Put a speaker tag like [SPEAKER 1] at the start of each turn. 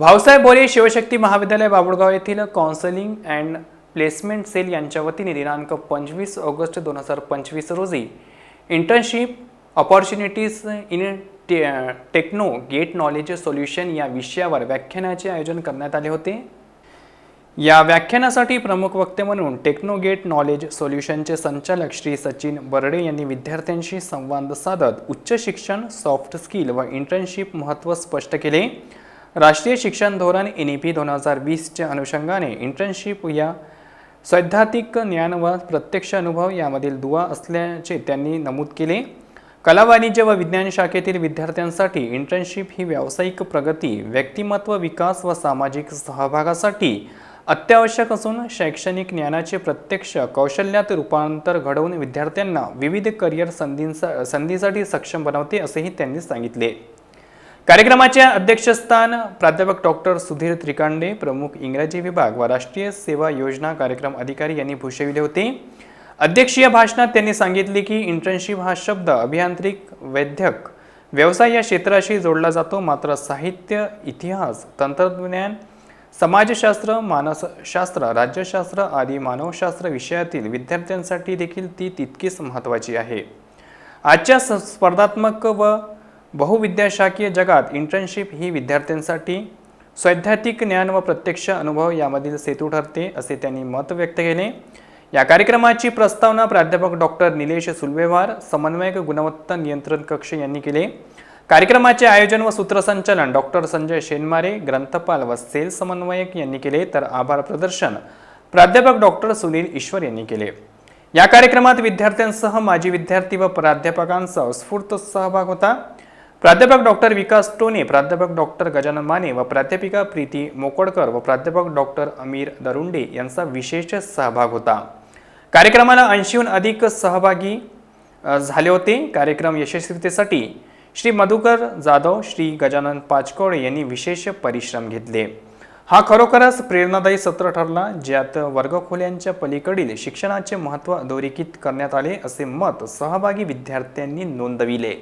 [SPEAKER 1] भाऊसाहेब बोरे शिवशक्ती महाविद्यालय बाबुळगाव येथील काउन्सलिंग अँड प्लेसमेंट सेल यांच्या वतीने दिनांक पंचवीस ऑगस्ट दोन हजार पंचवीस रोजी internship opportunities in te techno gate knowledge solution या विषयावर व्याख्यानाचे आयोजन करण्यात आले होते. या व्याख्यानासाठी प्रमुख वक्ते म्हणून टेक्नोगेट नॉलेज सोल्युशनचे संचालक श्री सचिन बर्डे यांनी विद्यार्थ्यांशी संवाद साधत उच्च शिक्षण सॉफ्ट स्किल व इंटर्नशिप महत्त्व स्पष्ट केले. राष्ट्रीय शिक्षण धोरण एन ई पी दोन हजार वीसच्या अनुषंगाने इंटर्नशिप या सैद्धांतिक ज्ञान व प्रत्यक्ष अनुभव यामधील दुवा असल्याचे त्यांनी नमूद केले. कला वाणिज्य व विज्ञान शाखेतील विद्यार्थ्यांसाठी इंटर्नशिप ही व्यावसायिक प्रगती व्यक्तिमत्व विकास व सामाजिक सहभागासाठी अत्यावश्यक असून शैक्षणिक ज्ञानाचे प्रत्यक्ष कौशल्यात रूपांतर घडवून विद्यार्थ्यांना विविध करिअर संधींसा संधीसाठी सक्षम बनवते असेही त्यांनी सांगितले. कार्यक्रमाचे अध्यक्षस्थान प्राध्यापक डॉक्टर सुधीर त्रिकांडे प्रमुख इंग्रजी विभाग व राष्ट्रीय सेवा योजना कार्यक्रम अधिकारी यांनी भूषविले होते. अध्यक्षीय भाषणात त्यांनी सांगितले की इंटर्नशिप हा शब्द अभियांत्रिक वैद्यक व्यवसाय या क्षेत्राशी जोडला जातो. मात्र साहित्य इतिहास तंत्रज्ञान समाजशास्त्र मानसशास्त्र राज्यशास्त्र आदी मानवशास्त्र विषयातील विद्यार्थ्यांसाठी देखील ती तितकीच महत्त्वाची आहे. आजच्या स- स्पर्धात्मक व बहुविद्याशाखीय जगात इंटर्नशिप ही विद्यार्थ्यांसाठी सैद्धांतिक ज्ञान व प्रत्यक्ष अनुभव यामधील सेतू ठरते असे त्यांनी मत व्यक्त केले. या कार्यक्रमाची प्रस्तावना प्राध्यापक डॉक्टर निलेश सुलवेवार समन्वयक गुणवत्ता नियंत्रण कक्ष यांनी केले. कार्यक्रमाचे आयोजन व सूत्रसंचालन डॉक्टर संजय शेनमारे ग्रंथपाल व सेल समन्वयक यांनी केले तर आभार प्रदर्शन प्राध्यापक डॉक्टर सुनील ईश्वर यांनी केले. या कार्यक्रमात विद्यार्थ्यांसह माजी विद्यार्थी व प्राध्यापकांचा उत्स्फूर्त सहभाग होता. प्राध्यापक डॉक्टर विकास टोने प्राध्यापक डॉक्टर गजानन माने व प्राध्यापिका प्रीती मोकोडकर व प्राध्यापक डॉक्टर अमीर दरुंडे यांचा विशेष सहभाग होता. कार्यक्रमाला ऐंशीहून अधिक सहभागी झाले होते. कार्यक्रम यशस्वीतेसाठी श्री मधुकर जाधव श्री गजानन पाचकोळे यांनी विशेष परिश्रम घेतले. हा खरोखरच प्रेरणादायी सत्र ठरला ज्यात वर्गखोल्यांच्या पलीकडील शिक्षणाचे महत्त्व अधोरेखित करण्यात आले असे मत सहभागी विद्यार्थ्यांनी नोंदविले.